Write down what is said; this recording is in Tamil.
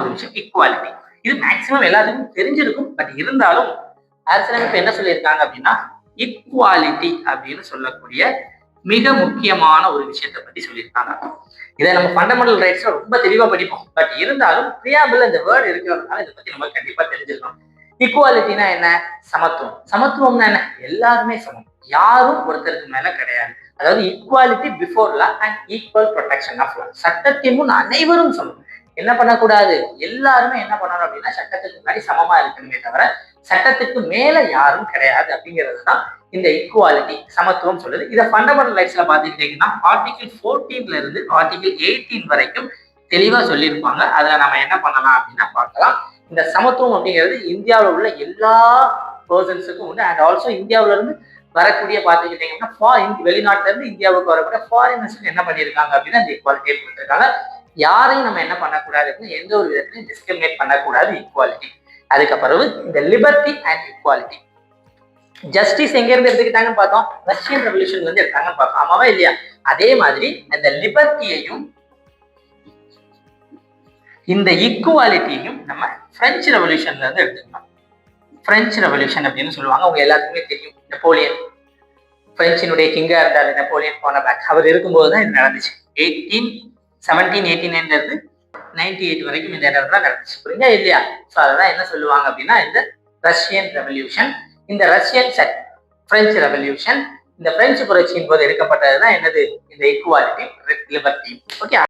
ஒரு விஷயம் ஈக்குவாலிட்டி இது மேக்சிமம் எல்லாத்துக்கும் தெரிஞ்சிருக்கும் பட் இருந்தாலும் அரசியலமைப்பு என்ன சொல்லியிருக்காங்க அப்படின்னா ஈக்குவாலிட்டி அப்படின்னு சொல்லக்கூடிய மிக முக்கியமான ஒரு விஷயத்தை பத்தி சொல்லியிருக்காங்க. இதை நம்ம ஃபண்டமெண்டல் ரைட்ஸ்ல ரொம்ப தெளிவா படிப்போம். பட் இருந்தாலும் பிரியாபிள் இந்த வேர்டு இருக்கிறதுனால இதை பத்தி நம்ம கண்டிப்பா தெரிஞ்சிருக்கணும் ஈக்குவாலிட்டினா என்ன? சமத்துவம். சமத்துவம்னா என்ன? எல்லாருமே சமம். யாரும் ஒருத்தருக்கு மேல கிடையாது. அதாவது equality before law and equal protection of law சட்டத்தின் முன் அனைவரும் சமம். என்ன பண்ணக்கூடாது? எல்லாருமே என்ன பண்ணணும் அப்படின்னா சட்டத்துக்கு முன்னாடி சமமா இருக்கணுமே தவிர சட்டத்துக்கு மேல யாரும் கிடையாது அப்படிங்கிறது தான் இந்த ஈக்குவாலிட்டி சமத்துவம் சொல்லுது இதை ஃபண்டமெண்டல் ரைட்ஸ்ல பாத்துக்கிட்டீங்கன்னா ஆர்டிகிள் ஃபோர்டீன்ல இருந்து ஆர்டிகிள் எயிட்டீன் வரைக்கும் தெளிவா சொல்லியிருப்பாங்க. அதுல நம்ம என்ன பண்ணலாம் அப்படின்னா பார்க்கலாம். இந்த சமத்துவம் அப்படிங்கிறது இந்தியாவில் உள்ள எல்லா பர்சன்ஸுக்கும் உண்டு. அண்ட் ஆல்சோ இந்தியாவில இருந்து வரக்கூடிய பார்த்துக்கிட்டீங்கன்னா வெளிநாட்டுல இருந்து இந்தியாவுக்கு வரக்கூடிய ஃபாரினர்ஸ்க்கு என்ன பண்ணியிருக்காங்க அப்படின்னா இந்த ஈக்குவாலிட்டி கொடுத்துருக்காங்க யாரையும் நம்ம என்ன பண்ணக்கூடாது அப்படின்னா எந்த ஒரு விதத்திலையும் டிஸ்கிரிமினேட் பண்ணக்கூடாது ஈக்குவாலிட்டி அதுக்கு பிறகு இந்த லிபர்ட்டி அண்ட் ஈக்குவாலிட்டி ஜஸ்டிஸ் எங்க இருந்து எடுத்துக்கிட்டாங்கன்னு பார்த்தோம். ரஷ்யன் ரெவல்யூஷன் வந்து எடுத்தாங்கன்னு பார்த்தோம். ஆமாவா இல்லையா? அதே மாதிரி அந்த லிபர்ட்டியையும் இந்த ஈக்குவாலிட்டியையும் நம்ம பிரெஞ்சு ரெவல்யூஷன்ல இருந்து எடுத்துக்கலாம் பிரெஞ்சு ரெவல்யூஷன் அப்படின்னு சொல்லுவாங்க. அவங்க எல்லாத்துக்குமே தெரியும். நெப்போலியன் பிரெஞ்சினுடைய கிங்கா இருந்தார். நெப்போலியன் போன பேக் அவர் இருக்கும்போது தான் இது நடந்துச்சு. Eighteen seventeen eighty ninety eight வரைக்கும் இந்த இடத்துல தான் நடந்துச்சு. புரியுங்க இல்லையா? ஸோ அதெல்லாம் என்ன சொல்லுவாங்க அப்படின்னா இந்த ரஷ்யன் ரெவல்யூஷன் இந்த ரஷ்யன் செட் பிரெஞ்சு ரெவல்யூஷன் இந்த பிரெஞ்சு புரட்சியின் போது எடுக்கப்பட்டது தான் என்னது? இந்த ஈக்குவாலிட்டி லிபர்ட்டி ஓகே